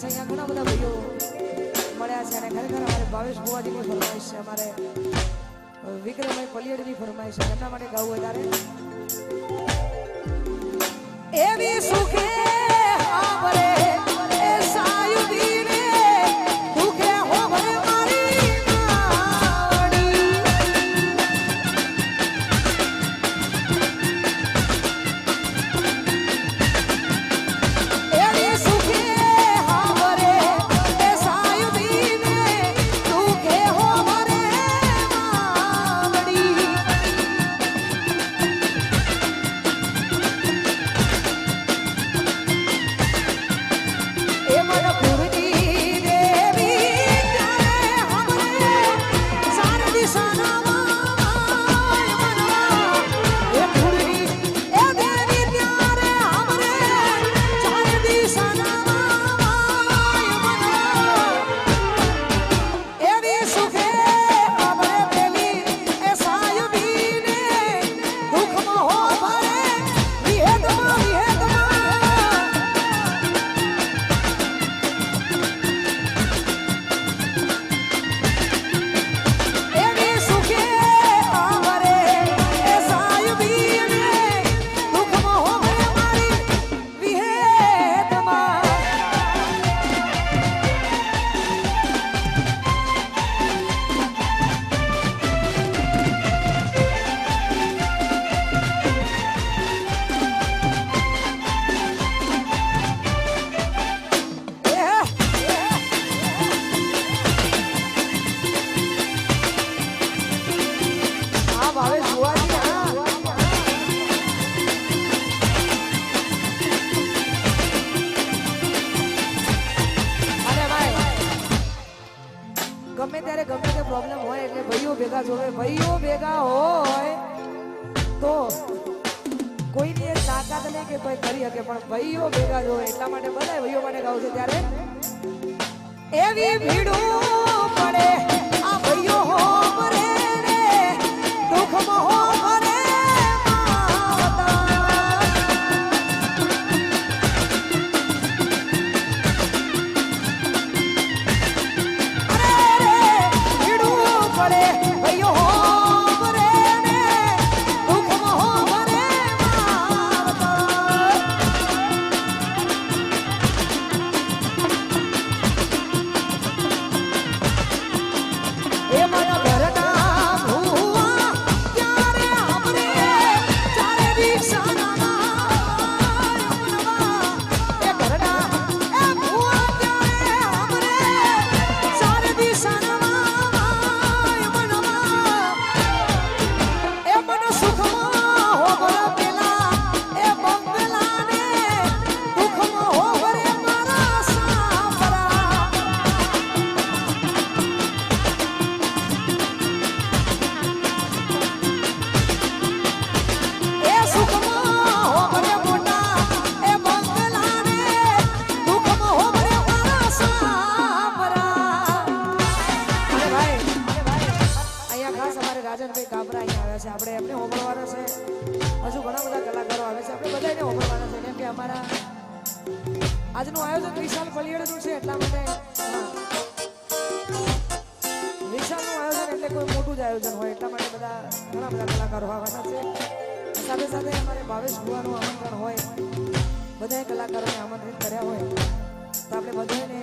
છે અહીંયા ઘણા બધા ભાઈઓ મળ્યા છે અને ખરેખર અમારે ભાવેશ ભુવાજીની ફરમાઈશ છે, અમારે વિક્રમભાઈ પલિયડની ફરમાઈશ છે. એમના માટે ગાવું વધારે. એવી સુખે આવરે ગમે ત્યારે ગમે તે પ્રોબ્લેમ હોય એટલે ભાઈઓ ભેગા જોવે. ભાઈઓ ભેગા હોય તો કોઈની તાકાત નહીં કે ભાઈ કરી શકે, પણ ભાઈઓ ભેગા જોવે. એટલા માટે બધા ભાઈઓ માટે ગાવ છે ત્યારે એવી ભીડું પડે. આ ભાઈઓ હો પડે અમારા આજનું આયોજન વિશાલ પલિયડનું છે, એટલા માટે વિશાલનું આયોજન એટલે કોઈ મોટું જ આયોજન હોય, એટલા માટે બધા ઘણા બધા કલાકારો આવવાના છે. સાથે સાથે અમારે ભાવેશ ભુવાનું આમંત્રણ હોય બધાએ કલાકારોને આમંત્રિત કર્યા હોય, તો આપણે બધાને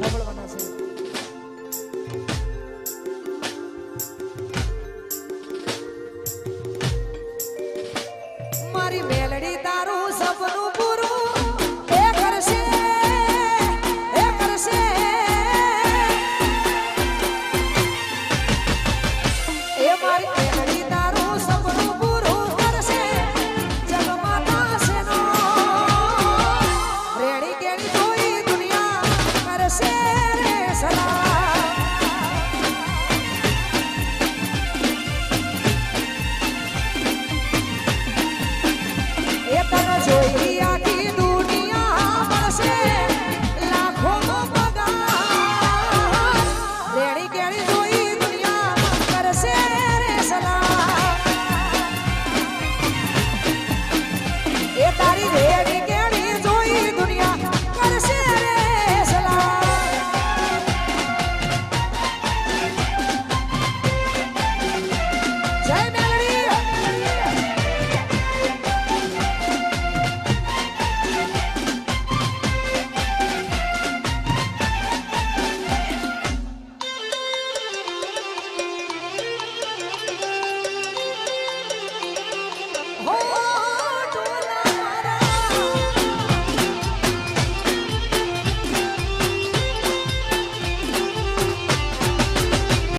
સાંભળવાના છે.